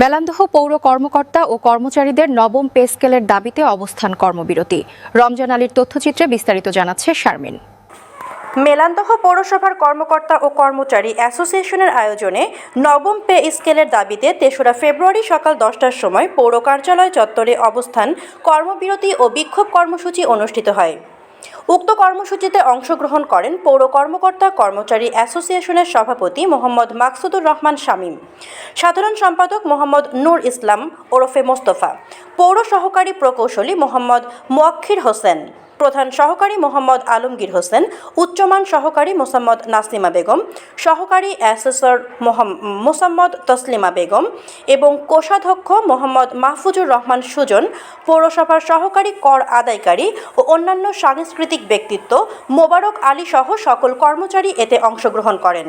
মেলান্দহ পৌর কর্মকর্তা ও কর্মচারীদের নবম পে স্কেলের দাবিতে অবস্থান কর্মবিরতি। রমজান আলীর তথ্যচিত্রে বিস্তারিত জানাচ্ছে শারমিন। মেলান্দহ পৌরসভার কর্মকর্তা ও কর্মচারী অ্যাসোসিয়েশনের আয়োজনে নবম পে স্কেলের দাবিতে তেসরা ফেব্রুয়ারি সকাল দশটার সময় পৌর কার্যালয় চত্বরে অবস্থান কর্মবিরতি ও বিক্ষোভ কর্মসূচি অনুষ্ঠিত হয়। উক্ত কর্মসূচিতে অংশগ্রহণ করেন পৌর কর্মকর্তা কর্মচারী অ্যাসোসিয়েশনের সভাপতি মোহাম্মদ মাকসুদুর রহমান শামীম, সাধারণ সম্পাদক মোহাম্মদ নূর ইসলাম ওরফে মোস্তফা, পৌর সহকারী প্রকৌশলী মোহাম্মদ মোয়াক্ষির হোসেন প্রধান সহকারী মোহাম্মদ আলমগীর হোসেন, উচ্চমান সহকারী মোসাম্মদ নাসিমা বেগম, সহকারী অ্যাসেসর মোসাম্মদ তসলিমা বেগম এবং কোষাধ্যক্ষ মোহাম্মদ মাহফুজুর রহমান সুজন, পৌরসভার সহকারী কর আদায়কারী ও অন্যান্য সাংস্কৃতিক ব্যক্তিত্ব মোবারক আলী সহ সকল কর্মচারী এতে অংশগ্রহণ করেন।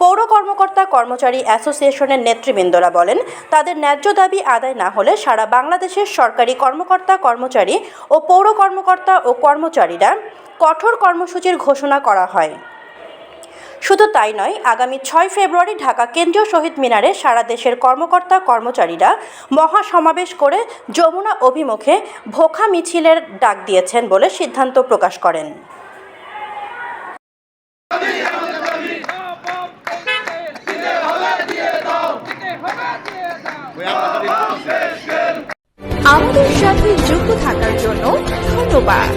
পৌর কর্মকর্তা কর্মচারী অ্যাসোসিয়েশনের নেতৃবৃন্দরা বলেন, তাদের ন্যায্য দাবি আদায় না হলে সারা বাংলাদেশের সরকারি কর্মকর্তা কর্মচারী ও পৌর কর্মকর্তা ও কর্মচারীরা কঠোর কর্মসূচির ঘোষণা করা হয়। শুধু তাই নয়, আগামী ছয় ফেব্রুয়ারি ঢাকা কেন্দ্রীয় শহীদ মিনারে সারা দেশের কর্মকর্তা কর্মচারীরা মহা সমাবেশ করে যমুনা অভিমুখে ভোখা মিছিলের ডাক দিয়েছেন বলে সিদ্ধান্ত প্রকাশ করেন। আমাদের সাথে যুক্ত থাকার জন্য ধন্যবাদ।